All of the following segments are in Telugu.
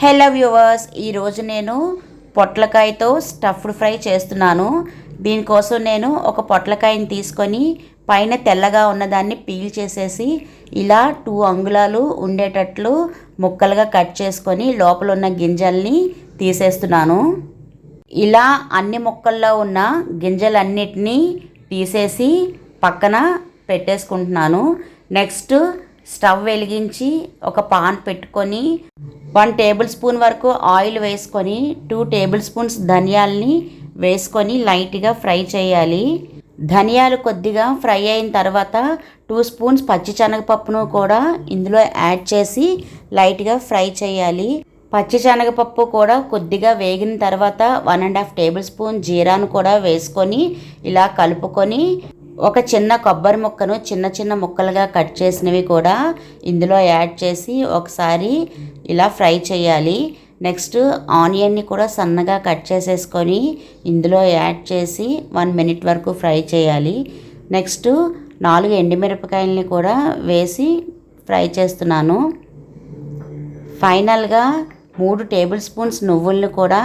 హలో వ్యూవర్స్ ఈరోజు నేను పొట్లకాయతో స్టఫ్డ్ ఫ్రై చేస్తున్నాను. దీనికోసం నేను ఒక పొట్లకాయని తీసుకొని పైన తెల్లగా ఉన్నదాన్ని పీల్ చేసేసి ఇలా టూ అంగుళాలు ఉండేటట్లు ముక్కలుగా కట్ చేసుకొని లోపల ఉన్న గింజల్ని తీసేస్తున్నాను. ఇలా అన్ని ముక్కల్లో ఉన్న గింజలన్నిటినీ తీసేసి పక్కన పెట్టేసుకుంటున్నాను. నెక్స్ట్ స్టవ్ వెలిగించి ఒక పాన్ పెట్టుకొని వన్ టేబుల్ స్పూన్ వరకు ఆయిల్ వేసుకొని టూ టేబుల్ స్పూన్స్ ధనియాల్ని వేసుకొని లైట్గా ఫ్రై చేయాలి. ధనియాలు కొద్దిగా ఫ్రై అయిన తర్వాత టూ స్పూన్స్ పచ్చిశనగపప్పును కూడా ఇందులో యాడ్ చేసి లైట్గా ఫ్రై చేయాలి. పచ్చిశనగపప్పు కూడా కొద్దిగా వేగిన తర్వాత one and half table spoon జీరాను కూడా వేసుకొని ఇలా కలుపుకొని ఒక చిన్న కొబ్బరి ముక్కను చిన్న చిన్న ముక్కలుగా కట్ చేసినవి కూడా ఇందులో యాడ్ చేసి ఒకసారి ఇలా ఫ్రై చేయాలి. నెక్స్ట్ ఆనియన్ని కూడా సన్నగా కట్ చేసేసుకొని ఇందులో యాడ్ చేసి వన్ మినిట్ వరకు ఫ్రై చేయాలి. నెక్స్ట్ నాలుగు ఎండుమిరపకాయలని కూడా వేసి ఫ్రై చేస్తున్నాను. ఫైనల్గా మూడు టేబుల్ స్పూన్స్ నువ్వుల్ని కూడా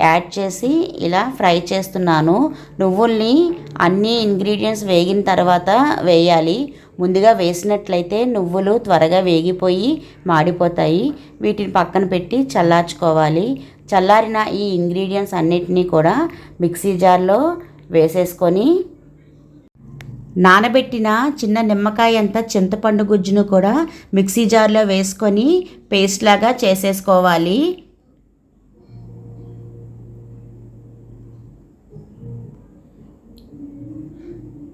యాడ్ చేసి ఇలా ఫ్రై చేస్తున్నాను. నువ్వుల్ని అన్ని ఇంగ్రీడియంట్స్ వేగిన తర్వాత వేయాలి. ముందుగా వేసినట్లయితే నువ్వులు త్వరగా వేగిపోయి మాడిపోతాయి. వీటిని పక్కన పెట్టి చల్లార్చుకోవాలి. చల్లారిన ఈ ఇంగ్రీడియంట్స్ అన్నిటినీ కూడా మిక్సీ జార్లో వేసేసుకొని నానబెట్టిన చిన్న నిమ్మకాయ అంత చింతపండు గుజ్జును కూడా మిక్సీ జార్లో వేసుకొని పేస్ట్ లాగా చేసేసుకోవాలి.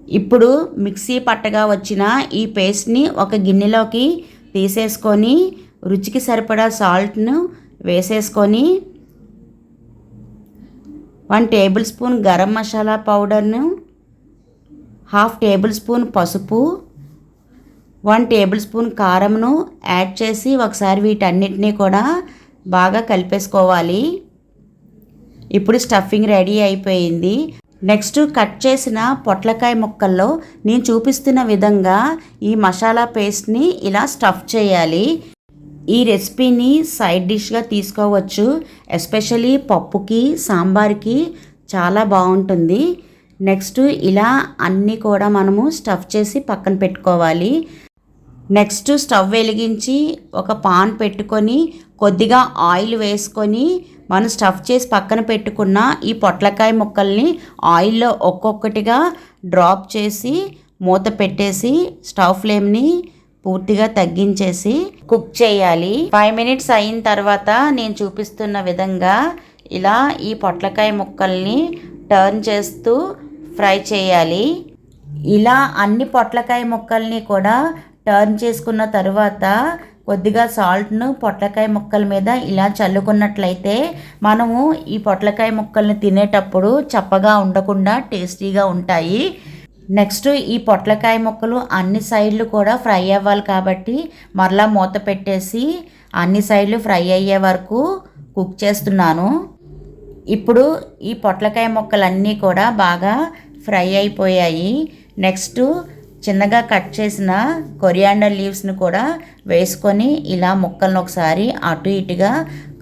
ఇప్పుడు మిక్సీ పట్టగా వచ్చిన ఈ పేస్ట్ని ఒక గిన్నెలోకి తీసేసుకొని రుచికి సరిపడా సాల్ట్ను వేసేసుకొని one table spoon garam masala పౌడర్ను half table spoon పసుపు వన్ టేబుల్ స్పూన్ కారంను యాడ్ చేసి ఒకసారి వీటన్నిటినీ కూడా బాగా కలిపేసుకోవాలి. ఇప్పుడు స్టఫింగ్ రెడీ అయిపోయింది. నెక్స్ట్ కట్ చేసిన పొట్లకాయ ముక్కల్లో నేను చూపిస్తున్న విధంగా ఈ మసాలా పేస్ట్ని ఇలా స్టఫ్ చేయాలి. ఈ రెసిపీని సైడ్ డిష్గా తీసుకోవచ్చు. ఎస్పెషలీ పప్పుకి సాంబార్కి చాలా బాగుంటుంది. నెక్స్ట్ ఇలా అన్నీ కూడా మనము స్టఫ్ చేసి పక్కన పెట్టుకోవాలి. నెక్స్ట్ స్టవ్ వెలిగించి ఒక పాన్ పెట్టుకొని కొద్దిగా ఆయిల్ వేసుకొని మనం స్టఫ్ చేసి పక్కన పెట్టుకున్న ఈ పొట్లకాయ ముక్కల్ని ఆయిల్లో ఒక్కొక్కటిగా డ్రాప్ చేసి మూత పెట్టేసి స్టవ్ ఫ్లేమ్ని పూర్తిగా తగ్గించేసి కుక్ చేయాలి. ఫైవ్ మినిట్స్ అయిన తర్వాత నేను చూపిస్తున్న విధంగా ఇలా ఈ పొట్లకాయ ముక్కల్ని టర్న్ చేస్తూ ఫ్రై చేయాలి. ఇలా అన్ని పొట్లకాయ ముక్కల్ని కూడా టర్న్ చేసుకున్న తర్వాత కొద్దిగా సాల్ట్ను పొట్లకాయ ముక్కల మీద ఇలా చల్లుకున్నట్లయితే మనము ఈ పొట్లకాయ ముక్కల్ని తినేటప్పుడు చప్పగా ఉండకుండా టేస్టీగా ఉంటాయి. నెక్స్ట్ ఈ పొట్లకాయ ముక్కలు అన్ని సైడ్లు కూడా ఫ్రై అవ్వాలి కాబట్టి మరలా మూత పెట్టేసి అన్ని సైడ్లు ఫ్రై అయ్యే వరకు కుక్ చేస్తున్నాను. ఇప్పుడు ఈ పొట్లకాయ ముక్కలన్నీ కూడా బాగా ఫ్రై అయిపోయాయి. నెక్స్ట్ చిన్నగా కట్ చేసిన కొరియాండర్ లీవ్స్ని కూడా వేసుకొని ఇలా ముక్కలను ఒకసారి అటు ఇటుగా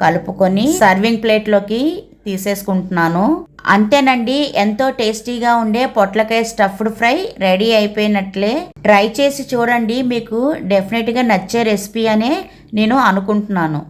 కలుపుకొని సర్వింగ్ ప్లేట్లోకి తీసేసుకుంటున్నాను. అంతేనండి ఎంతో టేస్టీగా ఉండే పొట్లకాయ స్టఫ్డ్ ఫ్రై రెడీ అయిపోయినట్లే. ట్రై చేసి చూడండి మీకు డెఫినెట్గా నచ్చే రెసిపీ అనే నేను అనుకుంటున్నాను.